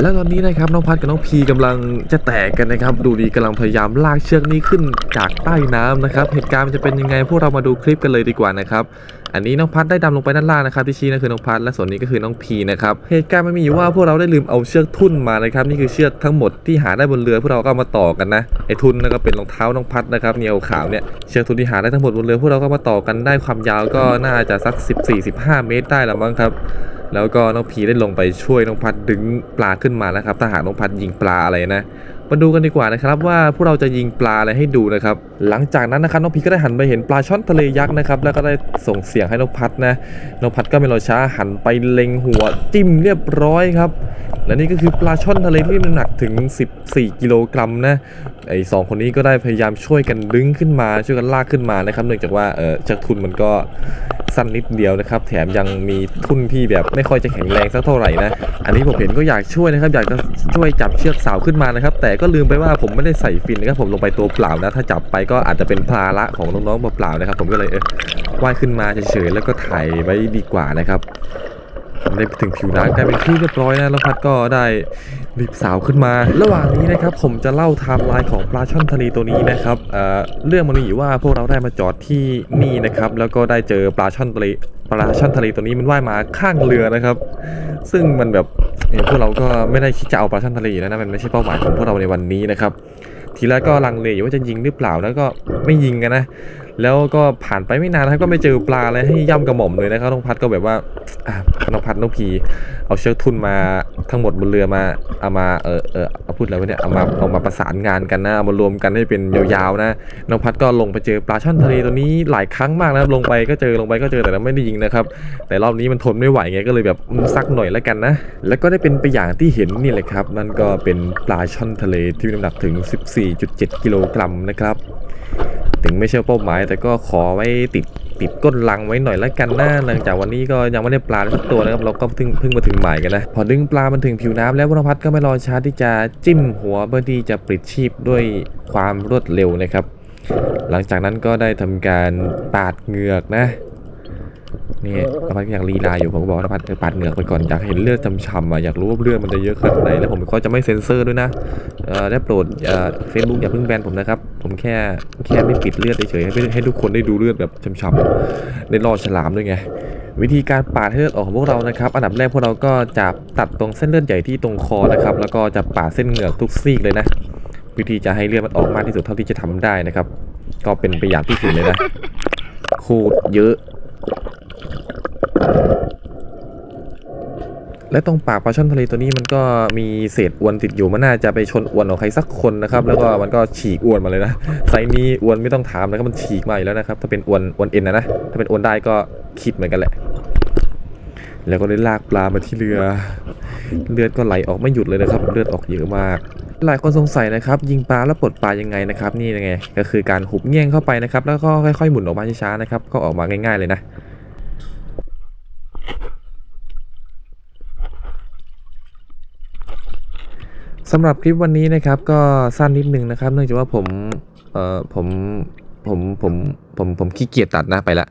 แล้วตอนนี้นะครับน้องพัดกับน้องพีกำลังจะแตกกันนะครับ ดูดีกำลังพยายามลากเชือกนี้ขึ้นจากใต้น้ำนะครับเหตุการณ์มันจะเป็นยังไงพวกเรามาดูคลิปกันเลยดีกว่านะครับอันนี้น้องพัดได้ดำลงไปด้านล่างนะครับที่ชี้นั่นคือน้องพัดและส่วนนี้ก็คือน้องพีนะครับเหตุการณ์มันมีอยู่ว่าพวกเราได้ลืมเอาเชือกทุ่นมานะครับนี่คือเชือกทั้งหมดที่หาได้บนเรือพวกเราก็มาต่อกันนะไอ้ทุ่นนั่นก็เป็นรองเท้าน้องพัดนะครับเนี่ยขาวเนี่ยเชือกทุ่นที่หาได้ทั้งหมดบนเรือพวกเราก็มาต่อกันได้ความยาวก็น่าจะสัก 14-15 เมตรได้ละมั้งครับ แล้วก็น้องพีได้ลงไปช่วยน้องพัดดึงปลาขึ้นมานะครับถ้าหากน้องพัดยิงปลาอะไรนะมาดูกันดีกว่านะครับว่าพวกเราจะยิงปลาอะไรให้ดูนะครับหลังจากนั้นนะครับน้องพีก็ได้หันไปเห็นปลาช่อนทะเลยักษ์นะครับแล้วก็ได้ส่งเสียงให้น้องพัดนะน้องพัดก็ไม่รอช้าหันไปเล็งหัวจิ้มเรียบร้อยครับและนี่ก็คือปลาช่อนทะเลที่น้ำหนักถึง 14 กิโลกรัมนะไอ้สองคนนี้ก็ได้พยายามช่วยกันดึงขึ้นมาช่วยกันลากขึ้นมานะครับเนื่องจากว่าเออจากทุนมันก็ สั้นนิดเดียวนะครับ แถมยังมีทุ่นที่แบบไม่ค่อยจะแข็งแรงสักเท่าไหร่นะ อันนี้ผมเห็นก็อยากช่วยนะครับ อยากจะช่วยจับเชือกสาวขึ้นมานะครับ แต่ก็ลืมไปว่าผมไม่ได้ใส่ฟินนะครับ ผมลงไปตัวเปล่านะ ถ้าจับไปก็อาจจะเป็นภาระของน้องๆเปล่าๆนะครับ ผมก็เลยเออว่ายขึ้นมาเฉยๆแล้วก็ถ่ายไว้ดีกว่านะครับ ได้ถึงผิวน้ำกลายเป็นที่เรียบร้อยนะแล้วพัดก็ได้รีบสาวขึ้นมา ระหว่างนี้นะครับผมจะเล่าไทม์ไลน์ของปลาช่อนทะเลตัวนี้นะครับเอ่อเรื่องมันมีอยู่ว่าพวกเราได้มาจอดที่นี่นะครับ แล้วก็ได้เจอปลาช่อนทะเลปลาช่อนทะเลตัวนี้มันว่ายมาข้างเรือนะครับ ซึ่งมันแบบพวกเราก็ไม่ได้คิดจะเอาปลาช่อนทะเลอยู่แล้วนะมันไม่ใช่เป้าหมายของพวกเราในวันนี้นะครับทีแรกก็ลังเลอยู่ว่าจะยิงหรือเปล่าแล้วก็ไม่ยิงกันนะแล้วก็ผ่านไปไม่นานนะครับก็ไม่เจอปลาอะไรให้ย่ำกระหม่อมเลยนะครับน้องพัดก็แบบว่าน้องพัดน้องพีเอาเชือกทุนมาทั้งหมดบนเรือมาเอามาเออเออเอาพูดอะไรวะเนี่ยเอามาเอามาประสานงานกันนะเอามารวมกันให้เป็นยาวๆนะน้องพัดก็ลงไปเจอปลาช่อนทะเลตัวนี้หลายครั้งมากนะครับลงไปก็เจอลงไปก็เจอแต่ไม่ได้ยิงนะครับแต่รอบนี้มันทนไม่ไหวไงก็เลยแบบซักหน่อยแล้วกันนะ แล้วก็ได้เป็นไปอย่างที่เห็นนี่แหละครับนั่นก็เป็นปลาช่อนทะเลที่มีน้ำหนักถึง 14.7 กิโลกรัมนะครับ ถึงไม่ใช่เป้าหมาย แต่ก็ขอไว้ติดติดก้นลังไว้หน่อยแล้วกันนะหลังจากวันนี้ก็ยังไม่ได้ปลาสักตัวนะครับเราก็เพิ่งเพิ่งมาถึงหมายกันนะพอดึงปลามันถึงผิวน้ำแล้ววรพัฒน์ก็ไม่รอช้าที่จะจิ้มหัวเพื่อที่จะปลิดชีพด้วยความรวดเร็วนะครับ หลังจากนั้นก็ได้ทำการปาดเหงือกนะ นี่นภัสก็ยังลีลาอยู่ผมก็บอกว่านภัสเออปาดเหงือกไปก่อนอยากเห็นเลือดช้ำๆอะอยากรู้ว่าเลือดมันจะเยอะขนาดไหนแล้วผมก็จะไม่เซ็นเซอร์ด้วยนะเออได้โปรดเออเฟซบุ๊กอย่าเพิ่งแบนผมนะครับผมแค่แค่ไม่ปิดเลือดเฉยๆให้ให้ทุกคนได้ดูเลือดแบบช้ำๆได้รอดฉลามด้วยไงวิธีการปาดให้เลือดออกของพวกเรานะครับ อันดับแรกพวกเราก็จะตัดตรงเส้นเลือดใหญ่ที่ตรงคอนะครับ แล้วก็จะปาดเส้นเหงือกทุกซีกเลยนะ วิธีจะให้เลือดมันออกมากที่สุดเท่าที่จะทำได้นะครับ ก็เป็นไปอย่างที่สุดเลยนะโคตรเยอะ และตรงปากปลาช่อนทะเลตัวนี้มันก็มีเศษอวนติดอยู่มันน่าจะไปชนอวนของใครสักคนนะครับ แล้วก็มันก็ฉีกอวนมาเลยนะไซนี้อวนไม่ต้องถามนะครับมันฉีกมาอยู่แล้วนะครับ ถ้าเป็นอวนอวนเอ็นนะนะถ้าเป็นอวนได้ก็คิดเหมือนกันแหละ แล้วก็ได้ลากปลามาที่เรือ เลือดก็ไหลออกไม่หยุดเลยนะครับ เลือดออกเยอะมาก หลายคนสงสัยนะครับ ยิงปลาแล้วปลดปลายังไงนะครับ นี่ยังไง ก็คือการหุบเงี้ยงเข้าไปนะครับ แล้วก็ค่อยๆหมุนออกมาช้าๆนะครับ ก็ออกมาง่าย ๆเลยนะ สำหรับคลิปวันนี้นะครับก็สั้นนิดนึงนะครับ เนื่องจากว่าผมเอ่อผมผมผมผมผมขี้เกียจตัดนะไปละ